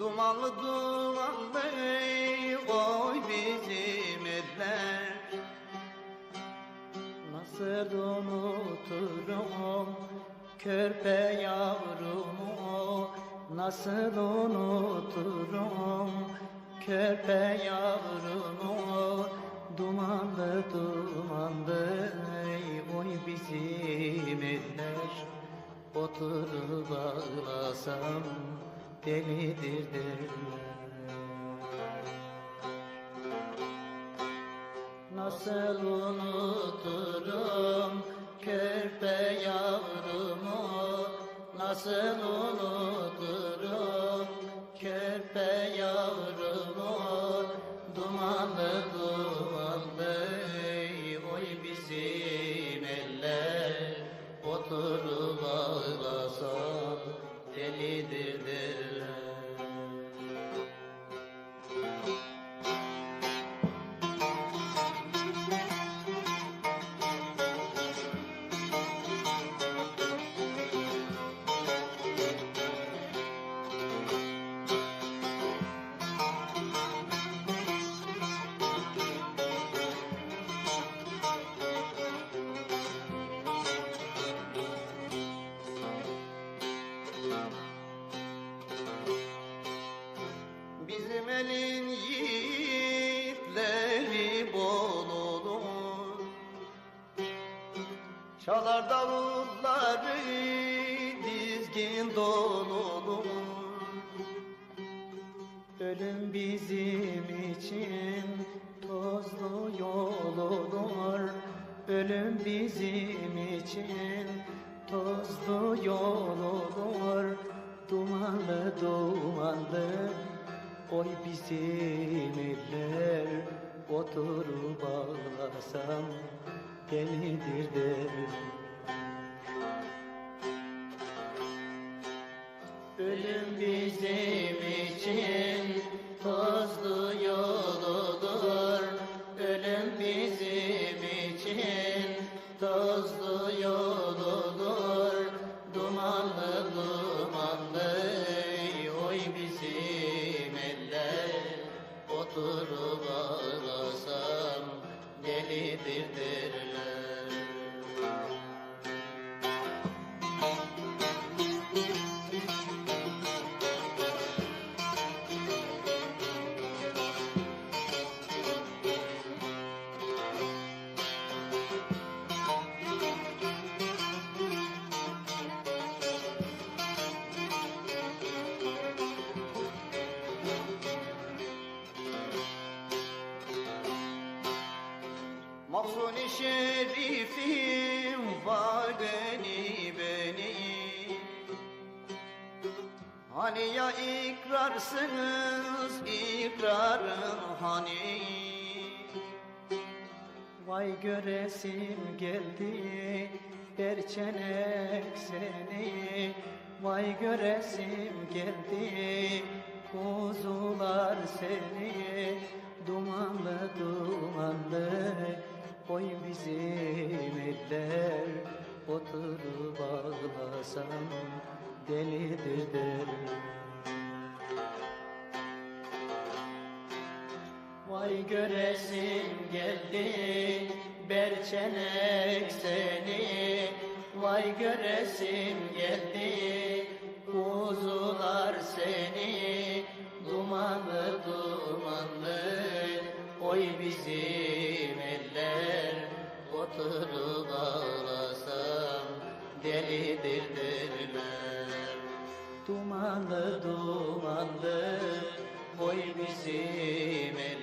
Dumanlı dumanlı oy bizim eller Nasıl unuturum körpe yavrumu Nasıl unuturum körpe yavrumu derler Nasıl unuturum körpe yavrumu? Nasıl unuturum yiğitleri bol olur Çalar davulları dizgin dolulur Ölüm bizim için tozlu yol olur Ölüm bizim için tozlu yol olur Dumanlı dumanlı oy bizim eller Oturup ağlasam delidir derim. Ölüm bizim için tozlu yol olur Ölüm bizim için tozlu yol olur Dumanlı dumanlı Oturup ağlasam delidir derler Mahzun-i şerifim var beni beni. Hani ya ikrarsınız ikrarın hani? Vay göresim geldi berçenek seni. Vay göresim geldi kuzular seni. Dumanlı dumanlı oy bizim eller Oturup ağlasam delidir derim Vay göresim geldi berçenek seni. Vay göresim geldi delidir derler Dumanlı dumanlı Oy bizim oturup